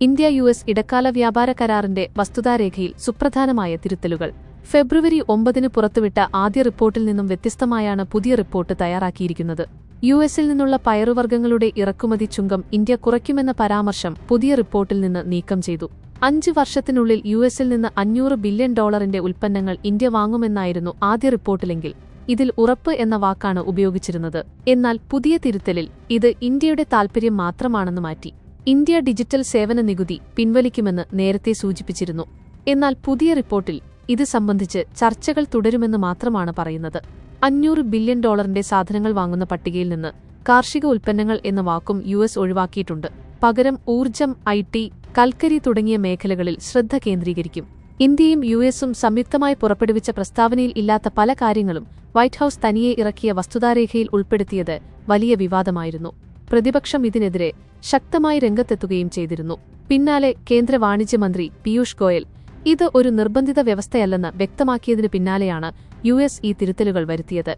India U S ഇടക്കാല വ്യാപാര കരാറിന്റെ വസ്തുതാരേഖയിൽ സുപ്രധാനമായ തിരുത്തലുകൾ. ഫെബ്രുവരി ഒമ്പതിന് പുറത്തുവിട്ട ആദ്യ റിപ്പോർട്ടിൽ നിന്നും വ്യത്യസ്തമായാണ് പുതിയ റിപ്പോർട്ട് തയ്യാറാക്കിയിരിക്കുന്നത്. യു എസിൽ നിന്നുള്ള പയറുവർഗങ്ങളുടെ ഇറക്കുമതി ചുങ്കം ഇന്ത്യ കുറയ്ക്കുമെന്ന പരാമർശം പുതിയ റിപ്പോർട്ടിൽ നിന്ന് നീക്കം ചെയ്തു. അഞ്ച് വർഷത്തിനുള്ളിൽ യു എസിൽ നിന്ന് അഞ്ഞൂറ് ബില്യൺ ഡോളറിന്റെ ഉൽപ്പന്നങ്ങൾ ഇന്ത്യ വാങ്ങുമെന്നായിരുന്നു ആദ്യ റിപ്പോർട്ടിലെങ്കിൽ. ഇതിൽ ഉറപ്പ് എന്ന വാക്കാണ് ഉപയോഗിച്ചിരുന്നത്. എന്നാൽ പുതിയ തിരുത്തലിൽ ഇത് ഇന്ത്യയുടെ താൽപര്യം മാത്രമാണെന്ന് മാറ്റി. ഇന്ത്യ ഡിജിറ്റൽ സേവന നികുതി പിൻവലിക്കുമെന്ന് നേരത്തെ സൂചിപ്പിച്ചിരുന്നു. എന്നാൽ പുതിയ റിപ്പോർട്ടിൽ ഇത് സംബന്ധിച്ച് ചർച്ചകൾ തുടരുമെന്ന് മാത്രമാണ് പറയുന്നത്. അഞ്ഞൂറ് ബില്യൺ ഡോളറിന്റെ സാധനങ്ങൾ വാങ്ങുന്ന പട്ടികയിൽ നിന്ന് കാർഷിക ഉൽപ്പന്നങ്ങൾ എന്ന വാക്കും യു എസ് ഒഴിവാക്കിയിട്ടുണ്ട്. പകരം ഊർജം ഐ ടി കൽക്കരി തുടങ്ങിയ മേഖലകളിൽ ശ്രദ്ധ കേന്ദ്രീകരിക്കും. ഇന്ത്യയും യു എസും സംയുക്തമായി പുറപ്പെടുവിച്ച പ്രസ്താവനയിൽ ഇല്ലാത്ത പല കാര്യങ്ങളും വൈറ്റ് ഹൌസ് തനിയെ ഇറക്കിയ വസ്തുതാരേഖയിൽ ഉൾപ്പെടുത്തിയത് വലിയ വിവാദമായിരുന്നു. പ്രതിപക്ഷം ഇതിനെതിരെ ശക്തമായി രംഗത്തെത്തുകയും ചെയ്തിരുന്നു. പിന്നാലെ കേന്ദ്ര വാണിജ്യമന്ത്രി പീയൂഷ് ഗോയൽ ഇത് ഒരു നിർബന്ധിത വ്യവസ്ഥയല്ലെന്ന് വ്യക്തമാക്കിയതിനു പിന്നാലെയാണ് യു ഈ തിരുത്തലുകൾ വരുത്തിയത്.